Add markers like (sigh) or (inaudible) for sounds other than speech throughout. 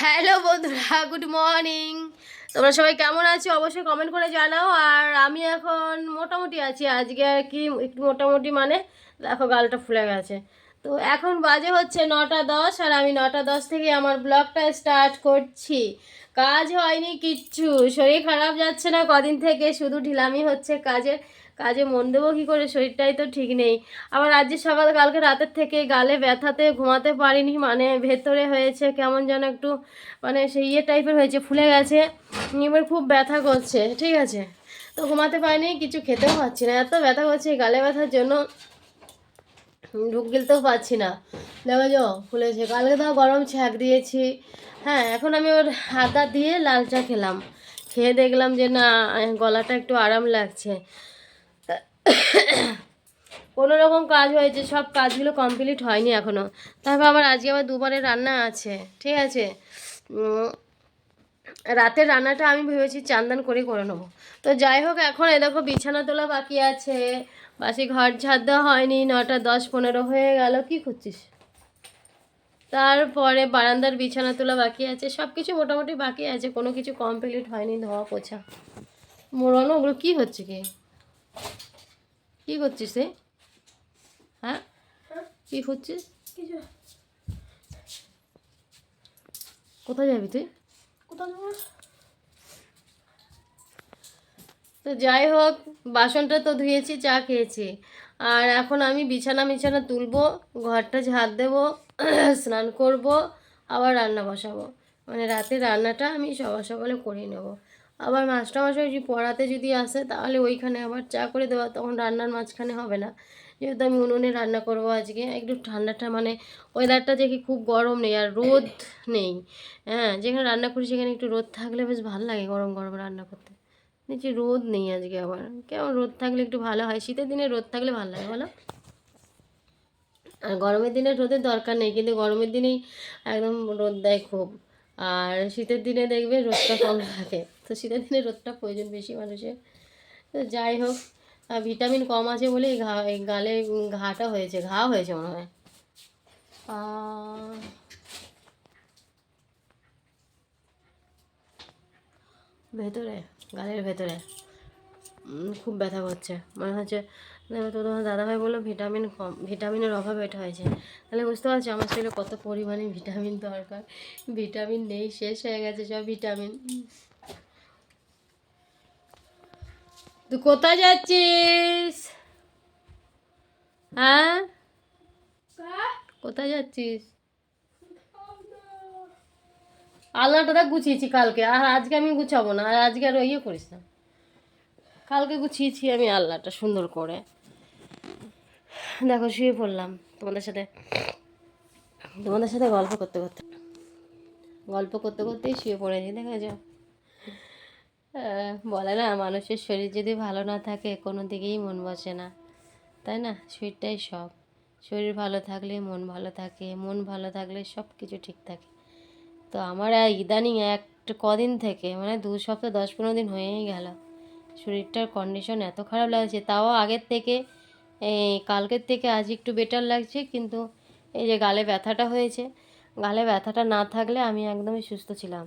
Hello বন্ধুরা, good morning. তোমরা সবাই কেমন আছো? অবশ্যই কমেন্ট করে জানাও। আর আমি এখন মোটামুটি আছি। আজকে আর কি একটু মোটামুটি মানে দেখো গালটা ফুলে গেছে। তো এখন বাজে হচ্ছে নটা দশ, আর আমি নটা দশ থেকে আমার ব্লগটা স্টার্ট করছি। কাজ হয়নি কিচ্ছু। শরীর খারাপ যাচ্ছে না, কদিন থেকে শুধু ঢিলামি হচ্ছে কাজের। কাজে মন দেবো কী করে? শরীরটাই তো ঠিক নেই। আবার আজকে সকাল, কালকে রাতের থেকে গালে ব্যথাতে ঘুমাতে পারিনি মানে ভেতরে হয়েছে, কেমন যেন একটু মানে সেই ইয়ে টাইপের হয়েছে, ফুলে গেছে। এবার খুব ব্যথা করছে, ঠিক আছে? তো ঘুমাতে পারিনি, কিছু খেতেও পাচ্ছি না। এত ব্যথা করছে, গালে ব্যথার জন্য ঢুক গিলতেও পাচ্ছি না। দেখো যো, ফুলেছে। কালকে তো গরম ছ্যাঁক দিয়েছি। হ্যাঁ এখন আমি ওর আদা দিয়ে লাল চা খেলাম। খেয়ে দেখলাম যে, না, গলাটা একটু আরাম লাগছে। কোনো রকম কাজ হয়েছে, সব কাজগুলো কমপ্লিট হয়নি এখনও তারপর আবার আজকে আবার দুবারের রান্না আছে, ঠিক আছে? রাতের রান্নাটা আমি ভেবেছি চান্দান করে করে নেব। তো যাই হোক, এখন এ দেখো বিছানা তোলা বাকি আছে। বাসি ঘর ঝাড় দেওয়া হয়নি, নটা দশ পনেরো হয়ে গেল, কি করছিস? তারপরে বারান্দার বিছানা তোলা বাকি আছে, সব কিছু মোটামুটি বাকি আছে, কোনো কিছু কমপ্লিট হয়নি ধোয়া পোছা মোড়ানো, ওগুলো কী হচ্ছে কি? কি করছিস রে? হ্যাঁ? কি করছিস? কোথায় যাবি তুই? তো যাই হোক বাসনটা তো ধুয়েছি চা খেয়েছি। আর এখন আমি বিছানা বিছানা তুলবো ঘরটা ঝাড় দেবো (clears throat) স্নান করব আবার রান্না বসাবো। মানে রাতে রান্নাটা আমি সকাল সকালে করে নেব। আবার মাস্টারমশাই যদি পড়াতে যদি আসে, তাহলে ওইখানে আবার চা করে দেওয়া, তখন রান্নার মাঝখানে হবে না। যেহেতু আমি উনুনে রান্না করব আজকে, একটু ঠান্ডাটা মানে ওয়েদারটা দেখি খুব গরম নেই, আর রোদ নেই। হ্যাঁ যেখানে রান্না করি সেখানে একটু রোদ থাকলে বেশ ভালো লাগে গরম গরম রান্না করতে। নিচে রোদ নেই আজকে আবার। কেমন রোদ থাকলে একটু ভালো হয়? শীতের দিনে রোদ থাকলে ভালো লাগে, বলো? আর গরমের দিনে রোদের দরকার নেই, কিন্তু গরমের দিনেই একদম রোদ দেয় খুব। আর শীতের দিনে দেখবে রোদটা কম থাকে। তো শীতের দিনে রোদটা প্রয়োজন বেশি মানুষের। তো যাই হোক ভিটামিন কম আছে বলে ঘা গালে ঘাটা হয়েছে, ঘা হয়েছে মনে হয়। ভেতরে, গালের ভেতরে। খুব ব্যথা করছে। মনে হচ্ছে তো তোমার দাদাভাই বলল ভিটামিন কম, ভিটামিনের অভাবে এটা হয়েছে। তাহলে বুঝতে পারছ আমার শরীরে কত পরিমাণে ভিটামিন দরকার। ভিটামিন নেই, শেষ হয়ে গেছে সব ভিটামিন। তুই কোথায় যাচ্ছিস? হ্যাঁ কোথায় যাচ্ছিস? আলনাটা গুছিয়েছি কালকে। আর আজকে আমি গুছাবো না, আর আজকে আর ইয়ে করিস না। কালকে গুছিয়েছি আমি আলনাটা সুন্দর করে। দেখো শুয়ে পড়লাম তোমাদের সাথে। তোমাদের সাথে গল্প করতে করতে। গল্প করতে করতেই শুয়ে পড়েছি দেখেছ? আহ, বলে না মানুষের শরীর যদি ভালো না থাকে কোনো দিকেই মন বসে না। তাই না? শরীরটাই সব। শরীর ভালো থাকলে মন ভালো থাকে মন ভালো থাকলে সব কিছু ঠিক থাকে। তো আমার ইদানিং এক কদিন থেকে মানে দু সপ্তাহ দশ পনেরো দিন হয়েই গেল। শরীরটার কন্ডিশন এত খারাপ লাগছে তাও আগের থেকে এই কালকের থেকে আজ একটু বেটার লাগছে, কিন্তু এই যে গালে ব্যথাটা হয়েছে, গালে ব্যথাটা না থাকলে আমি একদমই সুস্থ ছিলাম।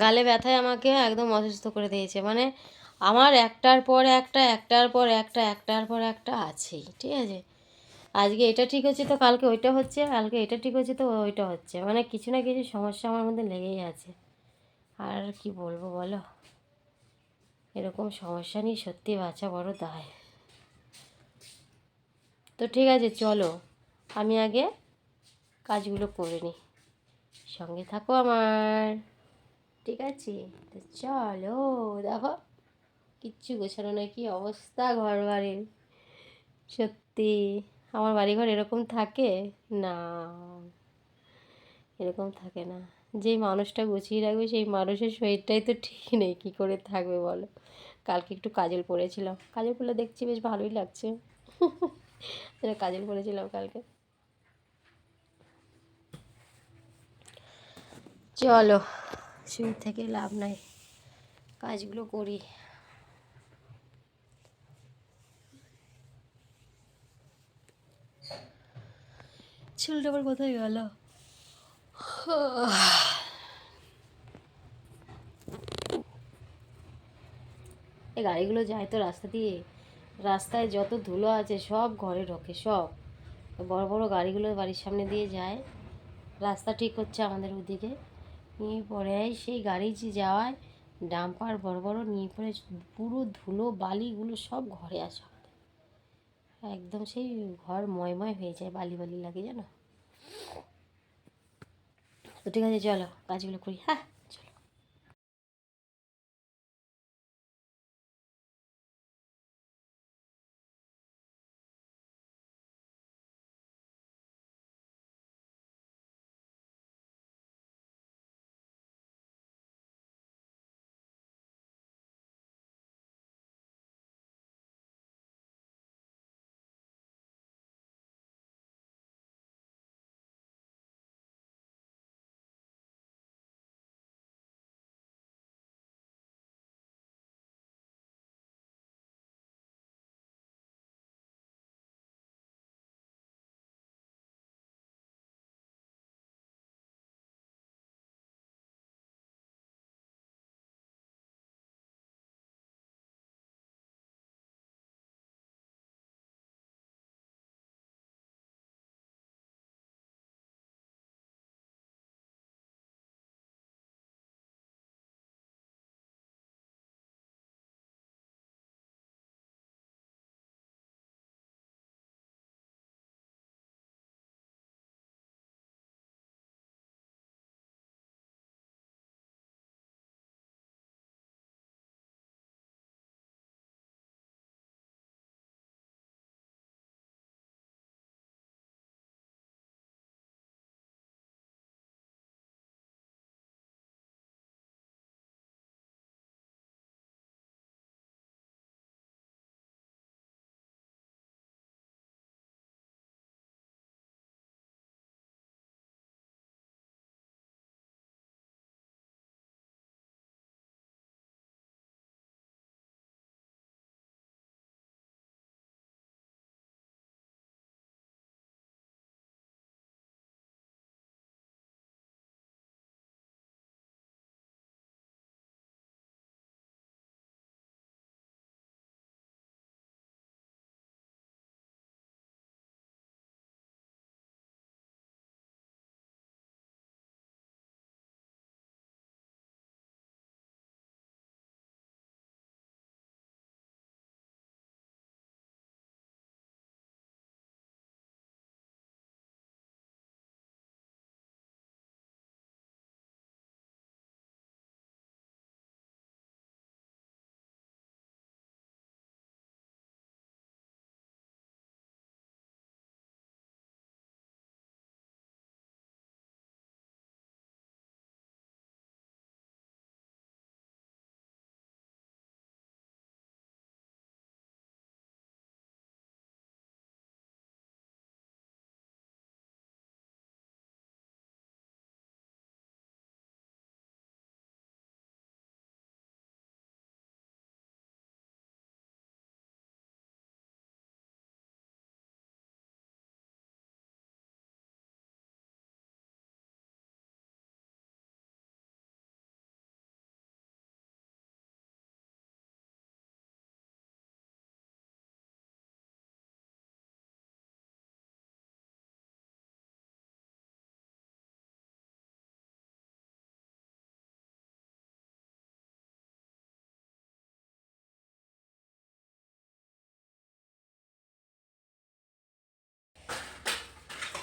গালে ব্যথায় আমাকে একদম অসুস্থ করে দিয়েছে মানে আমার একটার পর একটা, একটার পর একটা, একটার পর একটা আছেই, ঠিক আছে? আজকে এটা ঠিক হচ্ছে তো, কালকে ওইটা হচ্ছে, কালকে এটা ঠিক হচ্ছে তো, ওইটা হচ্ছে মানে কিছু না কিছু সমস্যা আমার মধ্যে লেগেই আছে। আর কি বলব বলো? এরকম সমস্যা নিয়ে সত্যি বাচ্চা বড় দায়। তো ঠিক আছে, চলো, আমি আগে কাজগুলো করে নিই। সঙ্গে থাকো আমার। ঠিক আছে, তো চলো, দেখো, কিচ্ছু গোছানো না কি অবস্থা ঘর বাড়ির সত্যি, আমার বাড়িঘর এরকম থাকে? না, এরকম থাকে না। যেই মানুষটা গুছিয়ে রাখবে, সেই মানুষের শরীরটাই তো ঠিক নেই। কী করে থাকবে বলো? কালকে একটু কাজল পরেছিলাম কাজল পরলে দেখছি বেশ ভালোই লাগছে। কাজল পরেছিলাম কালকে। চলো শুরু থেকে লাভ নাই। কাজগুলো করি। ছেলেটা আবার কোথায় গেল? এই গাড়িগুলো যায় তো রাস্তা দিয়ে। রাস্তায় যত ধুলো আছে সব ঘরে ঢোকে, সব। বড় বড় গাড়িগুলো বাড়ির সামনে দিয়ে যায়। রাস্তা ঠিক হচ্ছে আমাদের ওদিকে। নিয়ে পরে সেই গাড়ি যে যাওয়ায় ডাম্পার বড় বড় নিয়ে পরে পুরো ধুলো, বালিগুলো সব ঘরে আসে আমাদের। একদম সেই ঘর ময়ময় হয়ে যায়, বালি বালি লাগে জানো? তো ঠিক আছে, চলো কাজগুলো করি। হ্যাঁ।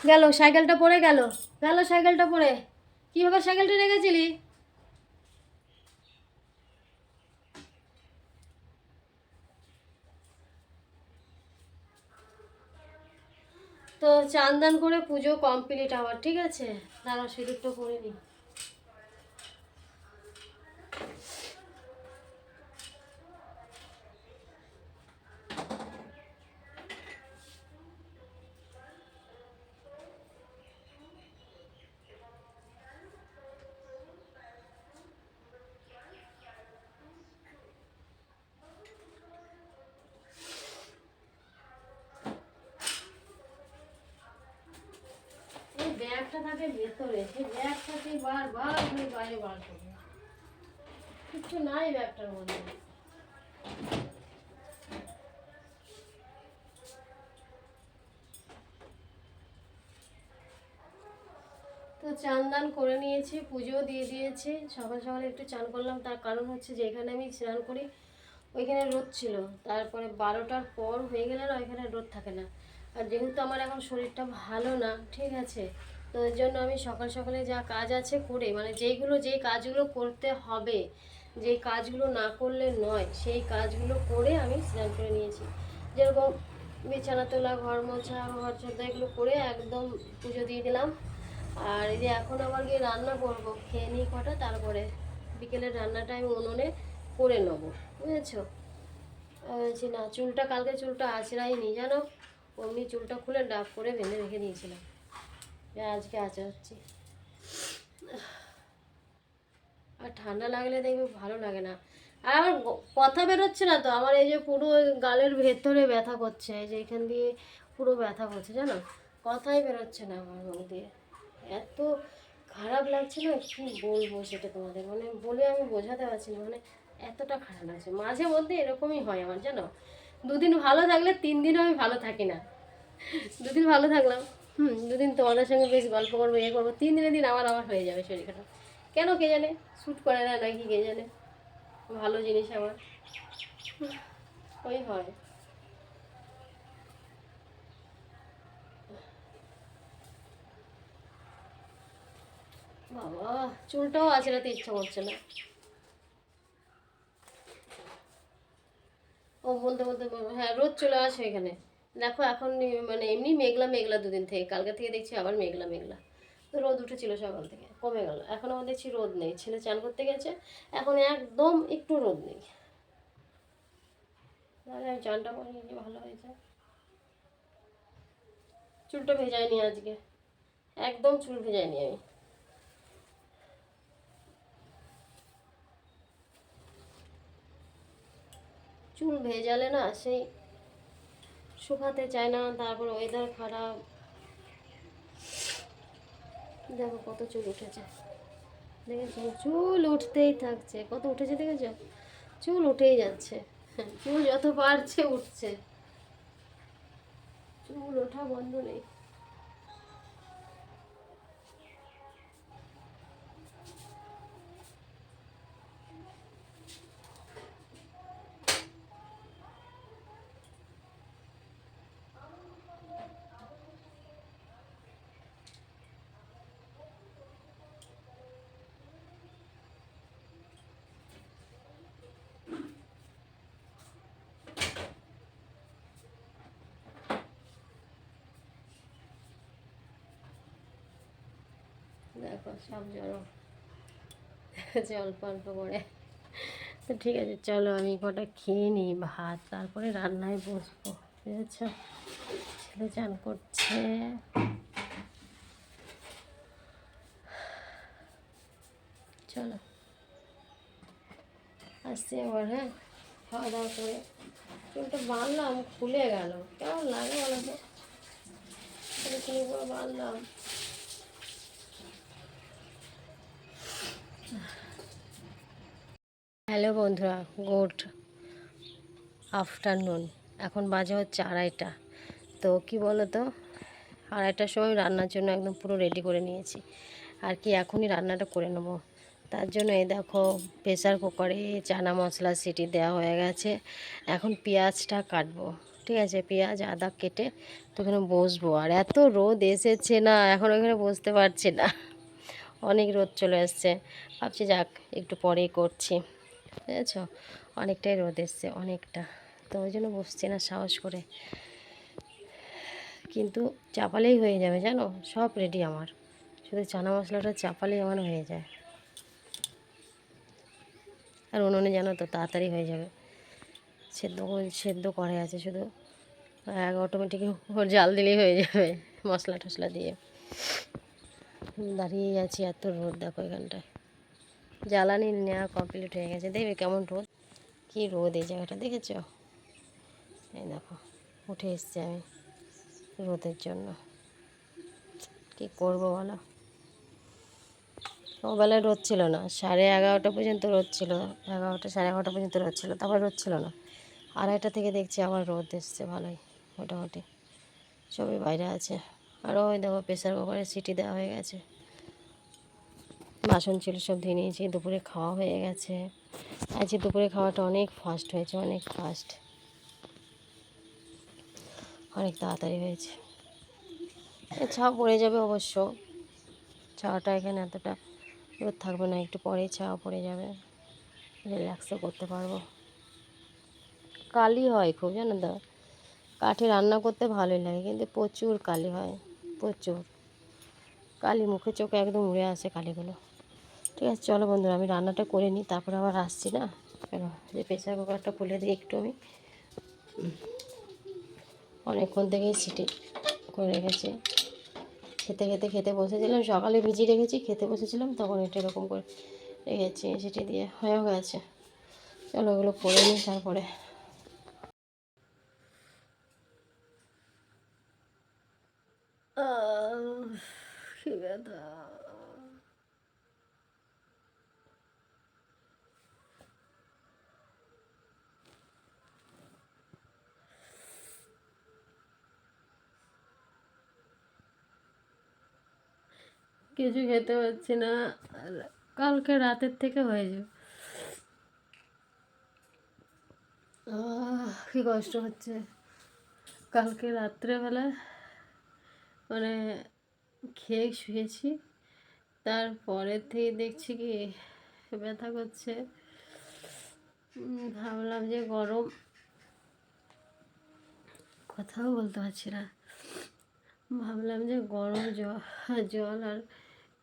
গেল, সাইকেলটা পড়ে গেল গেল সাইকেলটা পড়ে। কীভাবে সাইকেলটা রেখেছিলি তো চান করে পুজো কমপ্লিট আমার, ঠিক আছে? দাঁড়া সিঁদুরটা করে নিই এই ব্যাগ ব্যাগটা থাকে ভেতরে সেই ব্যাগটাকে বারবার আমি বাইরে বার করব। কিছু নাই ব্যাগটার মধ্যে। তো চান দান করে নিয়েছি পুজো দিয়ে দিয়েছি। সকাল সকাল একটু চান করলাম, তার কারণ হচ্ছে যে এখানে আমি স্নান করি, ওইখানে রোদ ছিল। তারপরে বারোটার পর হয়ে গেলে না, ওইখানে রোদ থাকে না। আর যেহেতু আমার এখন শরীরটা ভালো না, ঠিক আছে? তো ওই জন্য আমি সকাল সকালে যা কাজ আছে করে মানে যেইগুলো, যেই কাজগুলো করতে হবে, যেই কাজগুলো না করলে নয়, সেই কাজগুলো করে আমি স্নান করে নিয়েছি। যেরকম বিছানা তোলা, ঘর মোছা, ঘর চোদ্দা এগুলো করে একদম পুজো দিয়ে দিলাম। আর এই যে এখন আবার গিয়ে রান্না করব, খেয়ে নিই কটা, তারপরে বিকেলের রান্নাটা আমি উনুনে করে নেব, বুঝেছ? বলছি না, চুলটা, কালকে চুলটা আঁচড়াইনি, জানো? অমনি চুলটা খুলে ডাব করে বেঁধে রেখে দিয়েছিলাম। আজকে আঁচড়াচ্ছি আর ঠান্ডা লাগলে দেখবে ভালো লাগে না। আর আমার কথা বেরোচ্ছে না তো, আমার এই যে পুরো গালের ভেতরে ব্যথা করছে যে এখান দিয়ে পুরো ব্যথা করছে, জানো? কথাই বেরোচ্ছে না আমার মুখ দিয়ে। এত খারাপ লাগছে না, কি বলব সেটা তোমাদের? মানে বলে আমি বোঝাতে পারছি না মানে এতটা খারাপ লাগছে। মাঝে মধ্যে এরকমই হয় আমার, জানো? দুদিন ভালো থাকলে তিন দিনও আমি ভালো থাকি না। দুদিন ভালো থাকলাম। হুম, দুদিন তোমাদের সঙ্গে বেশ গল্প করব ইয়ে করব। তিন দিনের দিন আবার আমার হয়ে যাবে শরীর খারাপ কেন কে জানে? শ্যুট করে না নাকি কে জানে? ভালো জিনিস আমার। ওই হয়। বাবা, চুলটাও আছে আঁচড়াতে ইচ্ছা করছে না। ও বলতে বলতে হ্যাঁ রোদ চলে আসে এখানে। দেখো এখন মানে এমনি মেঘলা মেঘলা দুদিন থেকে। কালকে থেকে দেখছি আবার মেঘলা মেঘলা। তো রোদ উঠেছিল সকাল থেকে, কমে গেল। এখন আবার দেখছি রোদ নেই। ছেলে চান করতে গেছে, এখন একদম একটু রোদ নেই। আমি চানটা করে নিয়ে ভালো হয়েছে। চুলটা ভেজাইনি আজকে। একদম চুল ভেজাইনি আমি। চুল ভেজালে না সেই শুকাতে চায় না, তারপর ওয়েদার খারাপ। দেখো কত চুল উঠেছে। দেখেছ? চুল উঠতেই থাকছে। কত উঠেছে দেখেছ? চুল উঠেই যাচ্ছে। চুল যত পারছে উঠছে। চুল ওঠা বন্ধ নেই। দেখো সব জড়ো যে অল্প অল্প করে। তো ঠিক আছে, চলো আমি কটা খেয়ে নিই ভাত, তারপরে রান্নায় বসবো, বুঝেছ? ছেলে চান করছে। চলো। আসছি আবার হ্যাঁ? খাওয়া দাওয়া করে। চুলটা বাঁধলাম খুলে গেল। কেমন লাগে বলো তো? চুল করে বাঁধলাম হ্যালো বন্ধুরা, গুড আফটারনুন। এখন বাজে হচ্ছে আড়াইটা। তো কি বলো তো আড়াইটার সময় রান্নার জন্য একদম পুরো রেডি করে নিয়েছি। আর কি, এখনই রান্নাটা করে নেব। তার জন্য এই দেখো প্রেসার কুকারে চানা মশলা, সিটি দেওয়া হয়ে গেছে। এখন পেঁয়াজটা কাটবো, ঠিক আছে? পেঁয়াজ আদা কেটে তো ওখানে বসবো। আর এত রোদ এসেছে না, এখন ওখানে বসতে পারছি না। অনেক রোদ চলে আসছে ভাবছি যাক, একটু পরেই করছি। বুঝেছ? অনেকটাই রোদ এসছে, অনেকটা। তো ওই জন্য বসছি না সাহস করে। কিন্তু চাপালেই হয়ে যাবে, জানো? সব রেডি আমার। শুধু চানা মশলাটা চাপালেই আমার হয়ে যায়। আর উনুনে জানো তো তাড়াতাড়ি হয়ে যাবে। সেদ্ধ সেদ্ধ করে আছে শুধু। এক অটোমেটিক ওর জাল দিলেই হয়ে যাবে মশলা টশলা দিয়ে। দাঁড়িয়ে আছি, এত রোদ দেখো এখানটায়। জ্বালানি নেওয়া কমপ্লিট হয়ে গেছে। দেখবে কেমন রোদ। কি রোদ এই জায়গাটা, দেখেছ? এই দেখো, উঠে এসছি আমি রোদের জন্য। কী করব বলো? সকালবেলায় রোদ ছিল না। সাড়ে এগারোটা পর্যন্ত রোদ ছিল। এগারোটা, সাড়ে এগারোটা পর্যন্ত রোদ ছিল। তারপর রোদ ছিল না। আড়াইটা থেকে দেখছি আবার রোদ এসছে ভালোই, মোটামুটি। সবই বাইরে আছে। আরও ওই দেখো প্রেশার কুকারে সিটি দেওয়া হয়ে গেছে। বাসন ছিল, সব ধুয়ে নিয়েছি, দুপুরে খাওয়া হয়ে গেছে। আজকে দুপুরে খাওয়াটা অনেক ফাস্ট হয়েছে, অনেক ফাস্ট অনেক তাড়াতাড়ি হয়েছে। ছাও পড়ে যাবে অবশ্য। ছাওয়াটা এখানে এতটা রোদ থাকবে না, একটু পরেই ছাওয়া পড়ে যাবে। রিল্যাক্সও করতে পারব। কালি হয় খুব, জানো তো? কাঠে রান্না করতে ভালোই লাগে, কিন্তু প্রচুর কালি হয়, প্রচুর। কালি মুখে চোখে একদম উড়ে আসে কালিগুলো। ঠিক আছে, চলো বন্ধুরা, আমি রান্নাটা করে নিই, তারপরে আবার আসছি না? কেন? যে প্রেসার কুকারটা খুলে দিই একটু আমি। অনেকক্ষণ থেকেই সিটি করে রেখেছি। খেতে খেতে খেতে বসেছিলাম, সকালে ভিজিয়ে রেখেছি, খেতে বসেছিলাম, তখন এটা এরকম করে রেখেছি সিটি দিয়ে। হয়েও গেছে। চলো ওগুলো করে নিই তারপরে। কিছু খেতে পারছি না কালকে রাতের থেকে হয়ে যাবে। কি কষ্ট হচ্ছে। কালকে রাত্রেবেলা মানে খেয়ে শুয়েছি। তারপরের থেকে দেখছি কি ব্যথা করছে। ভাবলাম যে গরম। কথাও বলতে পারছি না। ভাবলাম যে গরম জল জল আর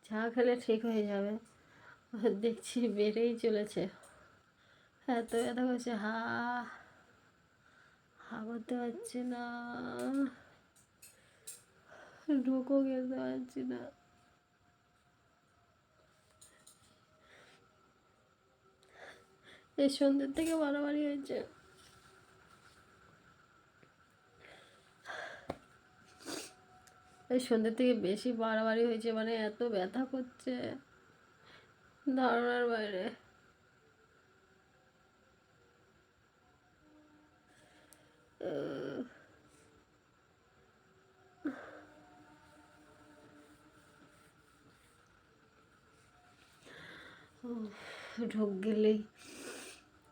চা খেলে ঠিক হয়ে যাবে। দেখছি বেড়েই চলেছে। এত ব্যথা করছে। হা হা করতে পারছি না। ঢোকও খেতে পারছি না এই সন্ধ্যের থেকে বাড়াবাড়ি হয়েছে এই সন্ধ্যের থেকে বেশি বাড়াবাড়ি হয়েছে মানে এত ব্যথা করছে ধারণার বাইরে আহ, ঢোক গেলেই,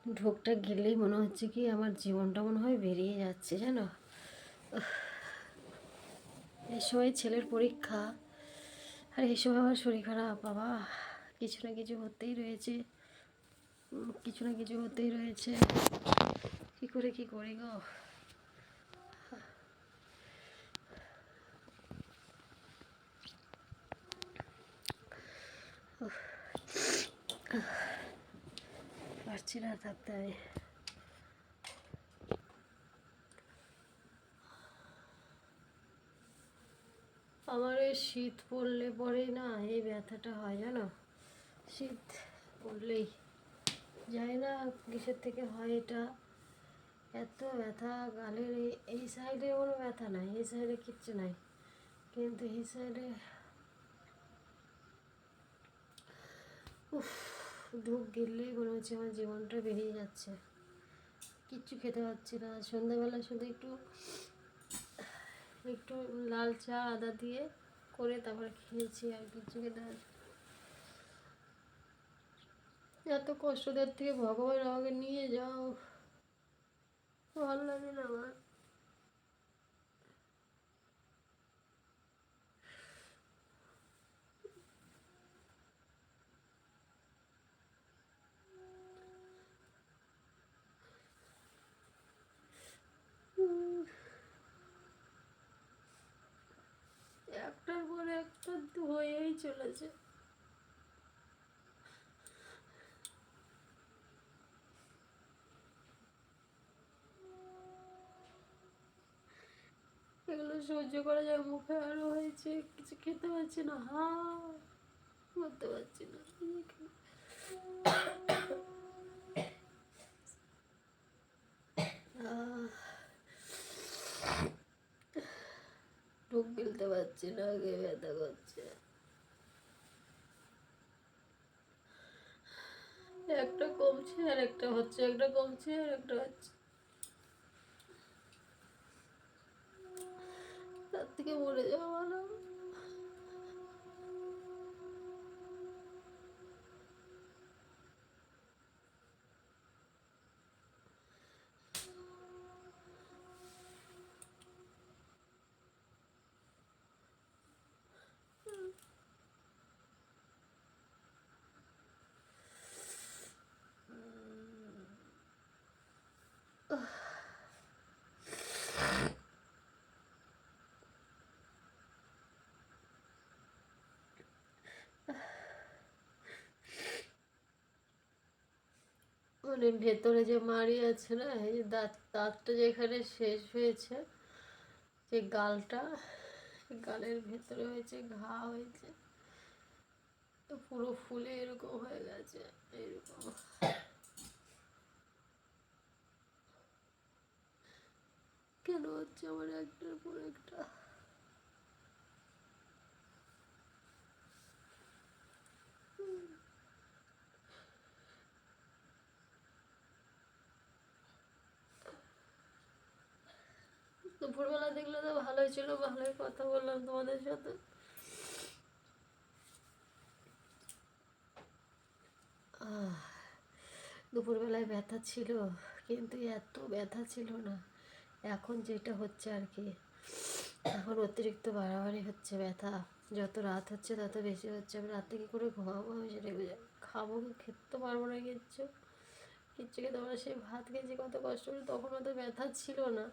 ঢোকটা গেলেই মনে হচ্ছে কি আমার জীবনটা মনে হয় বেরিয়ে যাচ্ছে, জানো? এই সময় ছেলের পরীক্ষা, আর এই সময় আমার শরীর খারাপ, বাবা। কিছু না কিছু হতেই রয়েছে। কিছু না কিছু হতেই রয়েছে। কি করে, কি করি গো? পারছি না থাকতে আমি। আমার এই শীত পড়লে পরেই না এই ব্যথাটা হয়, জানো? শীত পড়লেই জানি না কিসের থেকে হয় এটা? এত ব্যথা, গালের এই এই সাইডে কোনো ব্যথা নাই, এই সাইডে কিচ্ছু নাই। কিন্তু এই সাইডে উফ ধূপ গিললেই মনে হচ্ছে আমার জীবনটা বেরিয়ে যাচ্ছে। কিচ্ছু খেতে পারছি না। সন্ধ্যাবেলা শুধু একটু একটু লাল চা, আদা দিয়ে করে তারপরে খেয়েছি আর কিচ্ছু খেতে পারছি এত কষ্টদের থেকে ভগবান আমাকে নিয়ে যাও। ভালো লাগে না আমার উম। একটার পরে একটা হয়েই চলেছে এগুলো সহ্য করা যায়, মুখে আরও হয়েছে, কিছু খেতে পারছি না। হা, করতে পারছি না। ঢোক গিলতে পারছি না, আগে ব্যথা করছে একটা কমছে আর একটা হচ্ছে একটা কমছে আর একটা হচ্ছে। তার থেকে মরে যাওয়া ভালো। মানে ভেতরে যে মাড়ি আছে না, এই যে দাঁত, দাঁতটা যেখানে শেষ হয়েছে, যে গালটা, গালের ভেতরে হয়েছে, ঘা হয়েছে, তো পুরো ফুলে এরকম হয়ে গেছে, এরকম। কেন হচ্ছে আমার একটার পর একটা? দুপুরবেলা দেখলে তো ভালোই ছিল, ভালোই কথা বললাম তোমাদের সাথে। দুপুরবেলায় ব্যথা ছিল, কিন্তু এত ব্যথা ছিল না। এখন যেটা হচ্ছে আর কি, এখন অতিরিক্ত বাড়াবাড়ি হচ্ছে ব্যথা। যত রাত হচ্ছে তত বেশি হচ্ছে। আমি রাতে কী করে ঘুমাবো? আমি সেটা খাব কি খেতে তো পারব না কিচ্ছু? কিচ্ছু খেতে পারব সেই ভাত খেয়েছি, কত কষ্ট করে তখন অত ব্যথা ছিল না।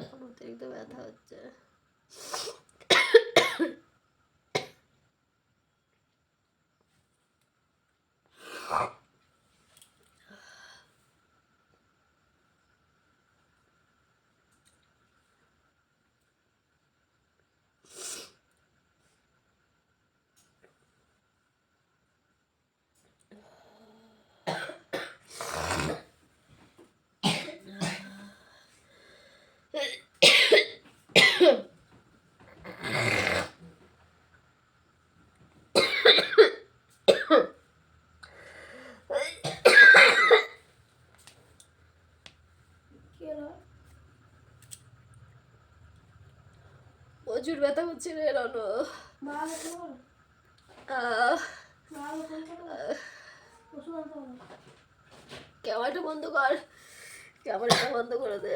এখন অতিরিক্ত ব্যথা হচ্ছে কি হলো? প্রচুর ব্যথা হচ্ছে রে রানো। ক্যামেরাটা বন্ধ কর। ক্যামেরাটা বন্ধ করে দে।